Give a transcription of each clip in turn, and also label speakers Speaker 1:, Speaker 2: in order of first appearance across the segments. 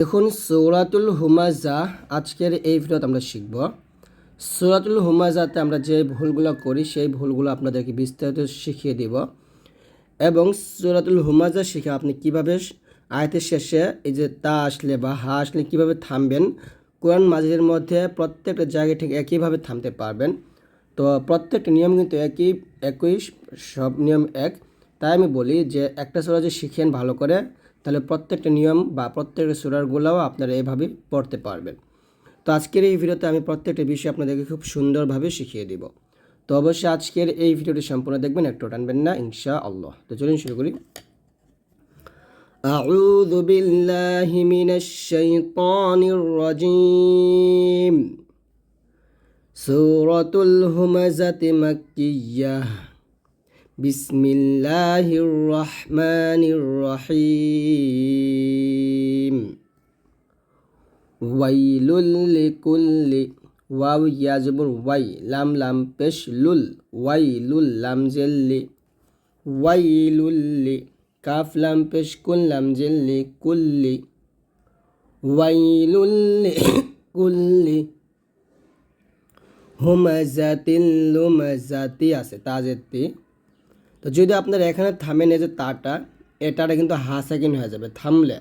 Speaker 1: দেখুন, সৌরাতুল হুমাজা আজকের এই ভিডিওতে আমরা শিখব। সৌরাতুল হুমাজাতে আমরা যে ভুলগুলো করি, সেই ভুলগুলো আপনাদেরকে বিস্তারিত শিখিয়ে দিব। এবং সৌরাতুল হুমাজা শিখে আপনি কীভাবে আয়তের শেষে এই যে তা আসলে বা হা আসলে কীভাবে থামবেন, কোরআন মাজিদের মধ্যে প্রত্যেকটা জায়গায় ঠিক একইভাবে থামতে পারবেন। তো প্রত্যেকটা নিয়ম কিন্তু একই একই, সব নিয়ম এক। তাই আমি বলি যে একটা সুরা যে শিখেন ভালো করে তাহলে প্রত্যেকটা নিয়ম বা প্রত্যেকটা সুরারগুলোও আপনারা এভাবে পড়তে পারবেন তো আজকের এই ভিডিওতে আমি প্রত্যেকটা বিষয় আপনাদেরকে খুব সুন্দরভাবে শিখিয়ে দিব তো অবশ্যই আজকের এই ভিডিওটি সম্পূর্ণ দেখবেন একটু টানবেন না ইনশা আল্লাহ তো চলুন শুরু করি أعوذ بالله من الشيطان الرجيم سورة الهمزة مكية بسم الله الرحمن الرحيم ويل لكل واو يجبر وي لام لام بش لل ويل لام جل ويل لي কাফ লাম পেশ কুল্লাম জিল্লি কুল্লি ওয়াইলুল্লি কুল্লি হুমাজাতিল লুমাজাতি আছে তাজেতি তো যদি আপনার এখানে থামেন, এই যে তাটা, এটাটা কিন্তু হা সেকেন্ড হয়ে যাবে, থামলে।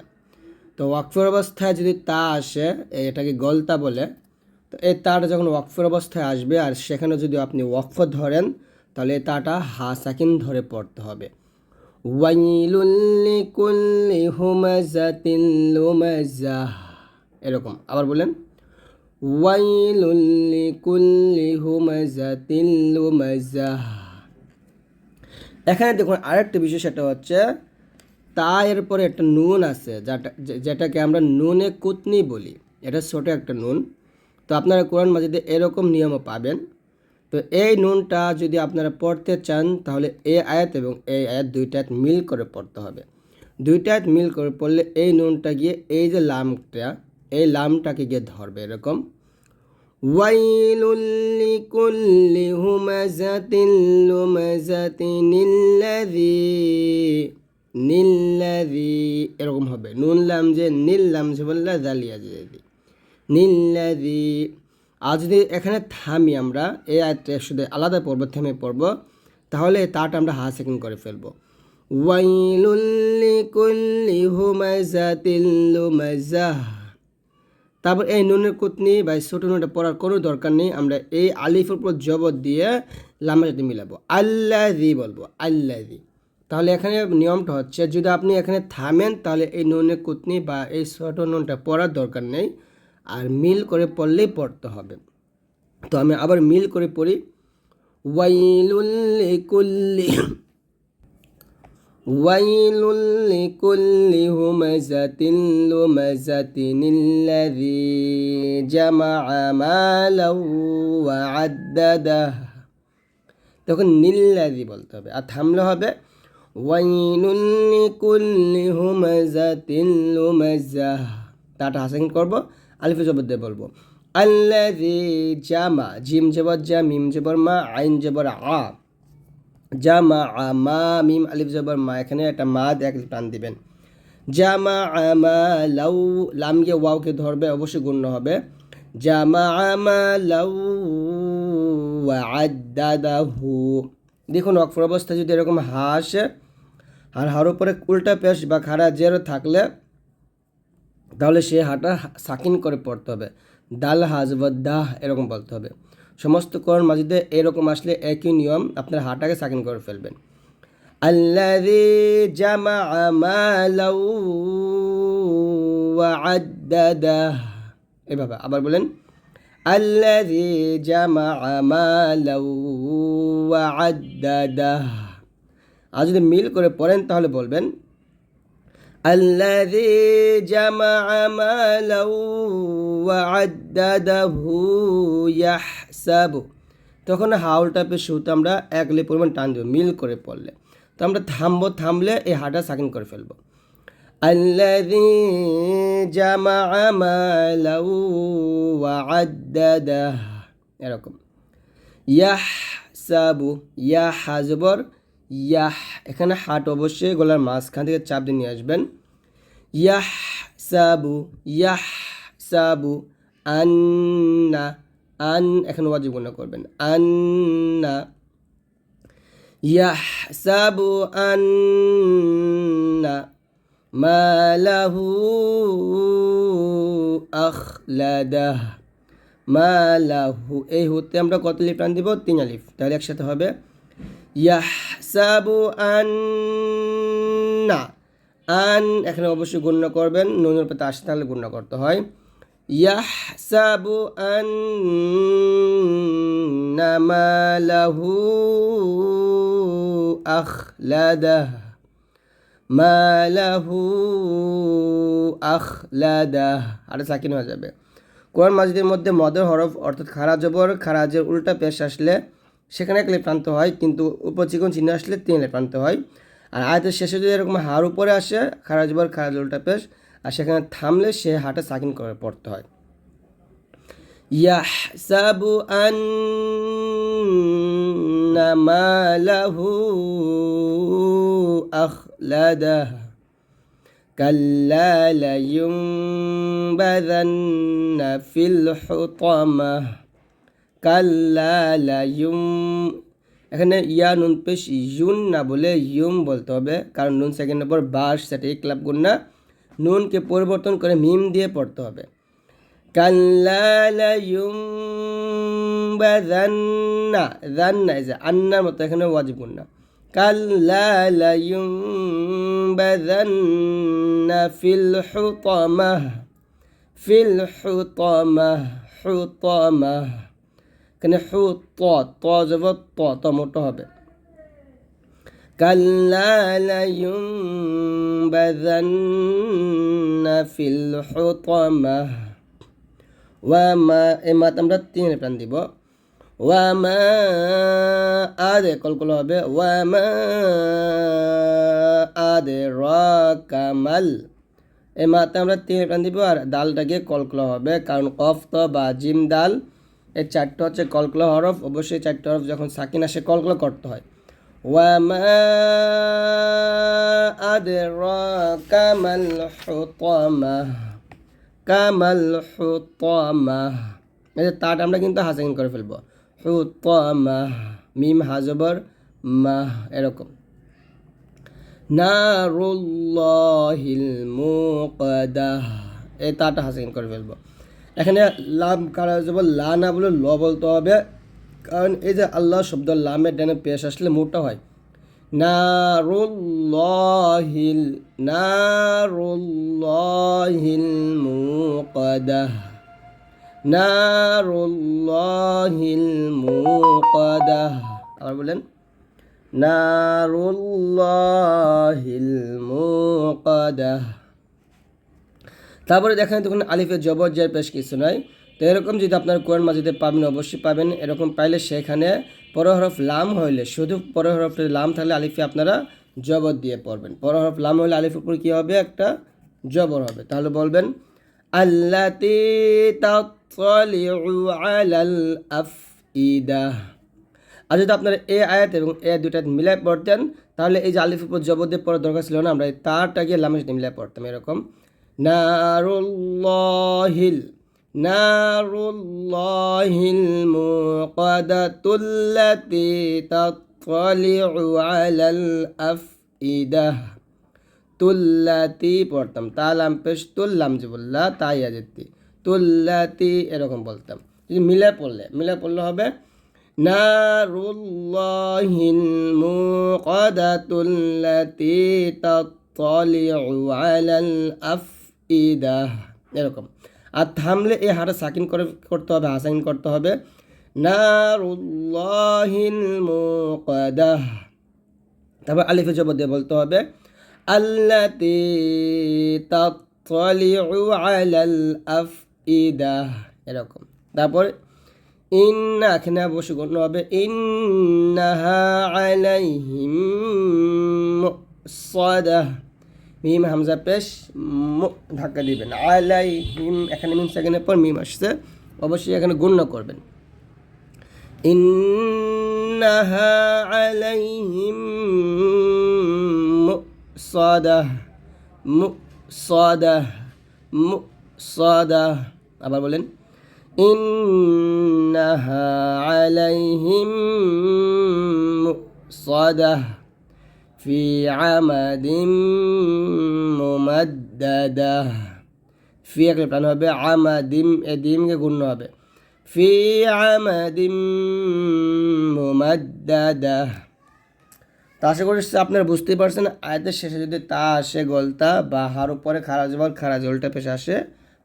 Speaker 1: তো ওয়াকফের অবস্থায় যদি তা আসে এটাকে গলতা বলে, তো এই তাটা যখন ওয়াকফের অবস্থায় আসবে আর সেখানে যদি আপনি ওয়াকফ ধরেন, তাহলে এই তাটা হা সাকিন ধরে পড়তে হবে। ওয়াইলুল লিকুল্লি হুমাজাতিল লুমাজাহ এরকম, আবার বলেন। ওয়াইলুল লিকুল্লি হুমাজাতিল লুমাজাহ এখানে দেখুন আরেকটা বিষয় সেটা হচ্ছে, তা এর পরে একটা নুন আছে, যেটা যেটাকে আমরা নুনে কুতনি বলি। এটা ছোট একটা নুন। তো আপনারা কোরআন মাজিদে এরকম নিয়মও পাবেন। তো এই নুনটা যদি আপনারা পড়তে চান, তাহলে এ আয়াত এবং এই আয়াত দুইটা আয়াত মিল করে পড়তে হবে। দুইটা আয়াত মিল করে পড়লে এই নুনটা গিয়ে এই যে লামটা, এই লামটাকে গিয়ে ধরবে এরকম। ওয়াইলুল্লি কুল্লি হুমাজাতিল লুমাজাতিনিল্লাযী নিল্লাযী এরকম হবে। নুন, লাম যে নীল, লাম যে বললা জালিয়া যে নিল্লাযী আর যদি এখানে থামি আমরা এই আয়টা শুধু আলাদা পড়ব থেমে পড়ব, তাহলে তাটা আমরা হা সেকেন্ড করে ফেলব। ওয়াইলুল্লি কুল্লি হুমাজাতিল লুমাজাহ। তারপর এই নুনের কুতনি বা ছোটো নুনটা পড়ার কোনো দরকার নেই। আমরা এই আলিফের উপর জবর দিয়ে লামের সাথে মিলাবো। আল্লাহ দি বলব আল্লাহ দি তাহলে এখানে নিয়মটা হচ্ছে, যদি আপনি এখানে থামেন, তাহলে এই নুনের কুতনি বা এই ছোটো নুনটা পড়ার দরকার নেই। আর মিল করে পড়লেই পড়তে হবে। তো আমি আবার মিল করে পড়ি। ওয়াইলুল্লি কুল্লি ওয়াইলুল্লি কুল্লি হুমাজাতিন লুমাজাতিনিল্লাযী জামাআ মালাও ওয়া আদ্দাদাহ। তখন নিল্লাযী বলতে হবে। আর থামলে হবে তাটা হাসান করব, আলিফে জবর দিয়ে বলব। আল্লাযী জামা, জিম জবর জা, মিম জবর মা, আইন জবর আ। জামা মা মিম আলিফ জবর মা, এখানে একটা মা এক টান দিবেন। জামা আমা লাউ, লাম গিয়ে ওয়াওকে ধরবে, অবশ্যই গুণ্য হবে। জামা আমা লাউ আদাদাহু। দেখুন, অক্ষর অবস্থা যদি এরকম হা আর হার উপরে উল্টা পেশ বা খাড়া জের থাকলে, তাহলে সে হাটা সাকিন করে পড়তে হবে। দাল হাজবদাহ এরকম বলতে হবে। সমস্ত করণ মাজিদে এরকম আসলে একই নিয়ম, আপনার হাটাকে সাকিন করে ফেলবেন। আল্লাযী জামাআ মালাউ আদ্দাদাহ এভাবে আবার বলেন, আল্লাযী জামাআ মালাউ আদ্দাদাহ আর যদি মিল করে পড়েন তাহলে বলবেন الذي جمع مالا وعدده يحسب তখন হাউলটা পে শুতে আমরা এক লে পরিমাণ টান দেবো মিল করে পড়লে তো আমরা থামবো থামলে এই হাটা সাকিন করে ফেলবো الذي جمع مالا وعدده এরকম ইয়াহসাবু ইয়া হাজবর ইয়াহ, এখানে হাট অবশ্যই গলার মাঝখান থেকে চাপ দিয়ে নিয়ে আসবেন। ইয়াহ সাবু ইয়াহ সাবু, আন্না, আন, এখন ওয়াজিব গুণা করবেন। আন্না ইয়াহসাবু আন্না মালাহু আখলাদাহ মালাহু এই হতে আমরা কত লিফ টান দিব? তিন আলিফ। তাহলে একসাথে হবে। ইয়াহসাবু আন্না। আন, এখানে অবশ্যই গণ্য করবেন, নুনের পাতে আসতে তাহলে গণ্য করতে হয়। ইয়াহসাবু আন্না মালাহু আখলাদাহ। মালাহু আখলাদাহ। আর সাকিন হয়ে যাবে। কোরআন মাজিদের মধ্যে মদের হরফ অর্থাৎ খারা জবর, খারাজের উল্টা পেশ আসলে সেখানে এক প্রান্ত হয় কিন্তু উপচিকন চিহ্ন আসলে তিন প্রান্ত হয় আর আয়তের শেষে যদি এরকম হার উপরে আসে খারা জবর খারাজ উল্টা পেশ আর সেখানে থামলে সে হাটে সাকিন করে পড়তে হয় يحسب أن ماله أخلده كلا لينبذن في الحطمة কাল্লা এখানে ইয়া নুন পেশ ইউন না বলে ইউম বলতে হবে, কারণ নুন সেকেন্ডের নম্বর বাস সেটা এই ক্লাব গুণ না। নুনকে পরিবর্তন করে মিম দিয়ে পড়তে হবে। যে আন্নার মতো এখানে ওয়াজিব গুণ না। কাল্লা ফিল হুতমাহ ফিল এখানে হু ত ত যাব ত ত মোটো হবে كلا لينبذن في الحطمة وما এমাত আমরা তিন প্রাণ দিব ওয়ামা আদে কলকল হবে ওয়ামা আদে র কামাল এ মাতে আমরা তিন প্রাণ দিব আর দালটাকে কলকল হবে কারণ কফ তো বা জিম দাল এই চারটে হচ্ছে কলকল হরফ অবশ্যই চারটে হরফ যখন সাকিন আসে কলকল করতে হয় وما أدراك ما الحطمة كما الحطمة এই যে তাটা আমরা কিন্তু হাসাইন করে ফেলবো হুতমা মিম হাজবর মাহ এরকম নারুল্লাহিল মুকদাহ এই তাটা হাসাইন করে ফেলবো এখানে লাম কারা যাব লা না বলে ল বলতে হবে। কারণ এই যে আল্লাহ শব্দ লামের ডানে পেশ আসলে মোটা হয়। নারুল্লাহিল নারুল্লাহিল মুকদাহ নারুল্লাহিল মুকদাহ। আবার বলেন নারুল্লাহিল মুকদাহ। তারপরে দেখেন তখন আলিফের জবর জের পেশ কিছু নয় তো এরকম যদি আপনার কোরআন মাজিদে পাবেন, অবশ্যই পাবেন। এরকম পাইলে সেখানে পরহরফ লাম হইলে, শুধু পরহরফ লাম থাকলে আলিফে আপনারা জবর দিয়ে পড়বেন। পরহরফ লাম হইলে আলিফ উপর কী হবে? একটা জবর হবে। তাহলে বলবেন, আল্লাতি আর যদি আপনারা এ আয়াত এবং এ দুটা মিলাই পড়তেন, তাহলে এই যে আলিফ উপর জবর দিয়ে পড়ার দরকার ছিল না, আমরা এই তারটাকে লামের সাথে মিলাই পড়তাম এরকম। নারুল্লাহিল নারুল্লাহিল মুকাদাতুল্লাতি তাতলিউ আলাল আফইদাহ তুল্লাতি পড়তাম, তালাম পেশ তুল্লাম যে বললা, তাই আজেতি তুল্লাতি এরকম বলতাম। মিলে পড়লে মিলে পড়লে হবে, নারুল্লাহিল মুকাদাতুল্লাতি তাতলিউ আলাল আফইদাহ এরকম। আর থামলে এই হারে সাকিন করে, করতে হবে হাসাইন করতে হবে। মুকাদাহ। তারপর আলিফে জবর দিয়ে বলতে হবে, আল্লাতি তাতলিউ এরকম। তারপর, ইন্না, এখানে অবশ্যই গণ্য হবে, ইন্নাহা আলাইহিম মুসাদাহ মিম হামজা পেশ ধাক্কা দিবেন। আলাইহিম এখানে মিম সেকেন্ডের পর মিম আসছে। অবশ্যই এখানে গণ্য করবেন। ইন্নাহা আলাইহিম মুসাদাহ মুসাদাহ মুসাদা আবার বলেন, ইন্নাহা আলাইহিম মুসাদা في عمد ممددة في একটা প্রাণ হবে আমাদিম এ ডিমকে গুণ্য হবে ফি আমাদিম মুমাদ্দাদা তা আশা করি আপনারা বুঝতেই পারছেন আয়াতের শেষে যদি তা আসে গলতা বা হার উপরে খারা জবর খারা জলটা পেশে আসে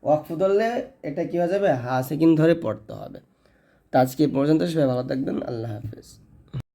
Speaker 1: ওয়াকফ ধরলে এটা কী হয়ে যাবে হা সেকিন ধরে পড়তে হবে তো আজকে এই পর্যন্ত সবাই ভালো থাকবেন আল্লাহ হাফেজ